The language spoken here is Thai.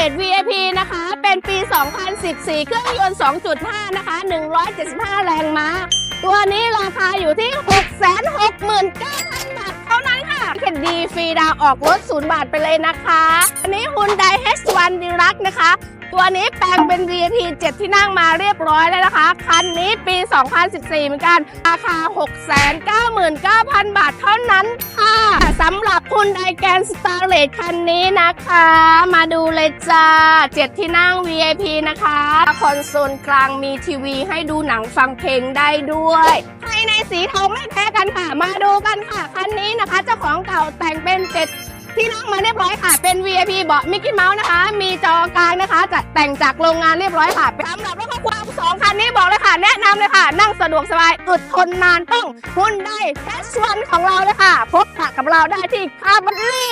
Starlet VIP นะคะ เป็นปี 2014 เครื่องยนต์ 2.5 นะคะ 175 แรงม้า ตัวนี้ราคาอยู่ที่ 669,000 บาทเท่านั้นค่ะเข็ดดีฟรีดาวออกรถ 0 บาทไปเลยนะคะ อันนี้ Hyundai H1 Deluxe นะคะ ตัวนี้แปลงเป็น VIP 7 ที่นั่งมาเรียบร้อยแล้วนะคะ คันนี้ปี 2014 เหมือนกัน ราคา 699,000 บาทเท่านั้นค่ะสำหรับคุณไดแกนสตาร์เล t คันนี้นะคะ มาดู เลยจ้า7ที่นั่ง VIP นะคะคอนโซลกลางมีทีวีให้ดูหนังฟังเพลงได้ด้วยภายในสีทองไม่แพ้กันค่ะ มาดูกันค่ะ คันนี้นะคะ เจ้าของเก่าแต่งเป็นเจ็ดที่นั่งมาเรียบร้อยค่ะ เป็น VIP เบาะมิกกี้เมาส์นะคะ มีจอกลางนะคะจัดแต่งจากโรงงานเรียบร้อยค่ะสำหรับรถครอบครัวสองคันนี้บอกเลยค่ะ แนะนำเลยค่ะ นั่งสะดวกสบายอึดทนนานต้องหุ้นได้แคชวันของเราเลยค่ะ พบปะกับเราได้ที่คาร์บัลลี่